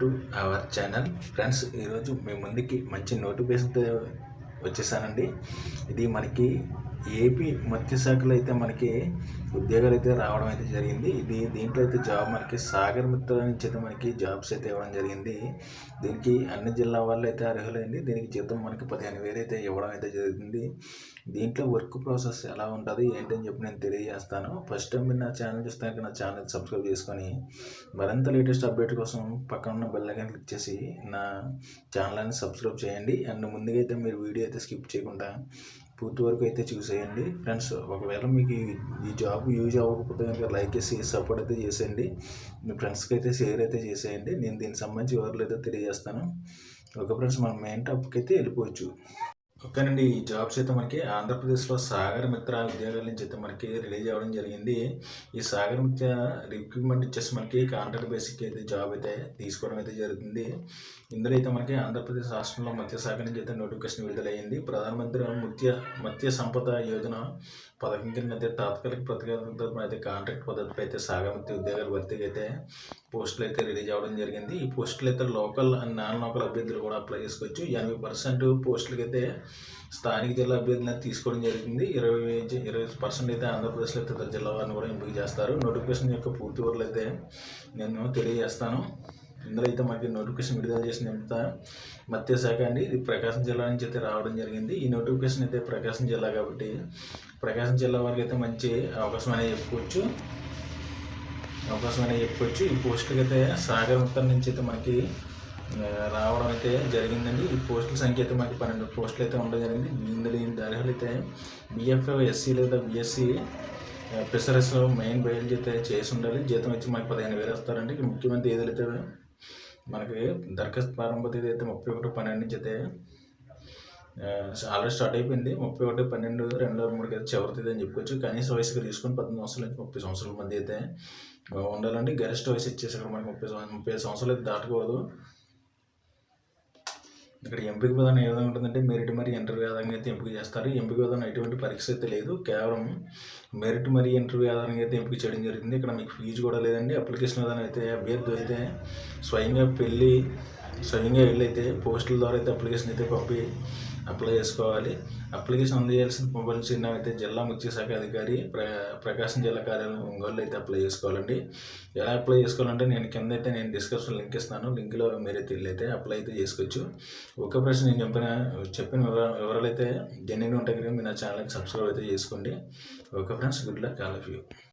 To our channel. Friends ఈరోజు మీ ముందుకి మంచి నోటిఫికేషన్తో వచ్చేసానండి. ఇది మనకి ఏపీ మత్స్యశాఖలో అయితే మనకి ఉద్యోగాలు అయితే రావడం అయితే జరిగింది. ఇది దీంట్లో అయితే జాబ్ మనకి సాగర్ మిత్ర నుంచి అయితే మనకి జాబ్స్ అయితే ఇవ్వడం జరిగింది. దీనికి అన్ని జిల్లా వాళ్ళు అయితే అర్హులైంది. దీనికి జీతం మనకి పదిహేను వేలు అయితే ఇవ్వడం అయితే జరుగుతుంది దీంట్లో వర్క్ ప్రాసెస్ ఎలా ఉంటుంది ఏంటని చెప్పి నేను తెలియజేస్తాను. ఫస్ట్ టైం మీరు నా ఛానల్ చూస్తే నా ఛానల్ సబ్స్క్రైబ్ చేసుకొని మరింత లేటెస్ట్ అప్డేట్ కోసం పక్కన ఉన్న బెల్ ఐకాన్ క్లిక్ చేసి నా ఛానల్ని సబ్స్క్రైబ్ చేయండి. అండ్ ముందుగా అయితే మీరు వీడియో అయితే స్కిప్ చేయకుండా పూర్తి వరకు అయితే చూసేయండి ఫ్రెండ్స్ ఒకవేళ మీకు ఈ- జాబ్ యూజ్ అవ్వకపోతే కనుక లైక్ చేసి సపోర్ట్ అయితే చేసేయండి. మీ ఫ్రెండ్స్కి అయితే షేర్ అయితే చేసేయండి. నేను దీనికి సంబంధించి వివరాలు అయితే తెలియజేస్తాను. ఓకే ఫ్రెండ్స్ మనం మెయిన్ టాపిక్ అయితే వెళ్ళిపోవచ్చు. ఓకేనండి ఈ జాబ్స్ అయితే మనకి ఆంధ్రప్రదేశ్లో సాగర్ మిత్ర ఉద్యోగాల నుంచి అయితే మనకి రిలీజ్ అవ్వడం జరిగింది. ఈ సాగర్ మిత్ర రిక్రూట్మెంట్ ఇచ్చేసి మనకి కాంట్రాక్ట్ బేసిక్ అయితే జాబ్ అయితే తీసుకోవడం అయితే జరుగుతుంది. ఇందులో అయితే మనకి ఆంధ్రప్రదేశ్ రాష్ట్రంలో మత్స్య శాఖ నుంచి అయితే నోటిఫికేషన్ విడుదలయ్యింది ప్రధానమంత్రి మత్స్య మత్స్య సంపద యోజన పథకం కింద అయితే తాత్కాలిక ప్రతిపాదన అయితే కాంట్రాక్ట్ పద్ధతిపై అయితే సాగర్ మిత్ర ఉద్యోగాల భర్తీకి అయితే పోస్టులు అయితే రిలీజ్ అవ్వడం జరిగింది. ఈ పోస్టులు అయితే లోకల్ అండ్ నాన్ లోకల్ అభ్యర్థులు కూడా అప్లై చేసుకోవచ్చు. ఎనభై పర్సెంట్ పోస్టులకి అయితే స్థానిక జిల్లా అభ్యర్థులను తీసుకోవడం జరిగింది. ఇరవై ఇరవై పర్సెంట్ అయితే ఆంధ్రప్రదేశ్లో ఇతర జిల్లా వారిని కూడా ఎంపిక చేస్తారు. నోటిఫికేషన్ యొక్క పూర్తి వివరాలు అయితే నేను తెలియజేస్తాను. ఇందులో అయితే మనకి నోటిఫికేషన్ విడుదల చేసిన మత్స్య శాఖ అండి. ఇది ప్రకాశం జిల్లా నుంచి అయితే రావడం జరిగింది. ఈ నోటిఫికేషన్ అయితే ప్రకాశం జిల్లా కాబట్టి ప్రకాశం జిల్లా వారికి అయితే మంచి అవకాశం అనేది చెప్పుకోవచ్చు. అవకాశం అనేది చెప్పుకోవచ్చు ఈ పోస్టులకి అయితే సాగర్ మొత్తం నుంచి అయితే మనకి రావడం అయితే జరిగిందండి. ఈ పోస్టుల సంఖ్య అయితే మనకి పన్నెండు పోస్టులు అయితే ఉండడం జరిగింది. ఇందులో అర్హులు అయితే బిఎఫ్ఏ ఎస్సీ లేదా బిఎస్సి ఫిషరీస్ మెయిన్ బయలు అయితే చేసి ఉండాలి. జీతం వచ్చి మనకి పదిహేను వేలు వస్తారండి. ముఖ్యమంత్రి ఏదైతే మనకి దరఖాస్తు ప్రారంభ తేదీ అయితే ముప్పై ఒకటి పన్నెండు నుంచి అయితే ఆల్రెడీ స్టార్ట్ అయిపోయింది. ముప్పై ఒకటి పన్నెండు రెండు వేల మూడుకి అయితే చివరి అని చెప్పుకోవచ్చు. కనీస వయసుకి తీసుకొని పద్దెనిమిది సంవత్సరాల నుంచి ముప్పై సంవత్సరాల మధ్య అయితే ఉండాలండి గరిష్ట వయసు ఇచ్చేసి ఇక్కడ మనకి ముప్పై ముప్పై సంవత్సరాలు అయితే దాటకూడదు. ఇక్కడ ఎంపిక విధానం ఏ విధంగా ఉంటుందంటే మెరిట్ మరి ఇంటర్వ్యూ ఆధారంగా అయితే ఎంపిక చేస్తారు. ఎంపిక విధానం ఎటువంటి పరీక్ష అయితే లేదు. కేవలం మెరిట్ మరి ఇంటర్వ్యూ ఆధారంగా అయితే ఎంపిక చేయడం జరిగింది. ఇక్కడ మీకు ఫీజు కూడా లేదండి. అప్లికేషన్ విధానం అయితే అభ్యర్థి అయితే స్వయంగా పెళ్ళి స్వయంగా వెళ్ళి అయితే పోస్టుల ద్వారా అయితే అప్లికేషన్ అయితే పంపి అప్లై చేసుకోవాలి. అప్లికేషన్ అందజేయాల్సిన పంపాల్సిన అయితే జిల్లా ముఖ్య శాఖ అధికారి ప్ర ప్రకాశం జిల్లా కార్యాలయం ఒంగోలు అయితే అప్లై చేసుకోవాలండి. ఎలా అప్లై చేసుకోవాలంటే నేను కింద అయితే నేను డిస్క్రిప్షన్ లింక్ ఇస్తాను. లింక్లో మీరైతే వెళ్ళైతే అప్లై అయితే చేసుకోవచ్చు. ఒక ప్రశ్న నేను చెప్పిన చెప్పిన వివరాలు అయితే జెన్యున్ ఉంటాయి కదా మీరు నా ఛానల్కి సబ్స్క్రైబ్ అయితే చేసుకోండి. Okay friends good luck all of you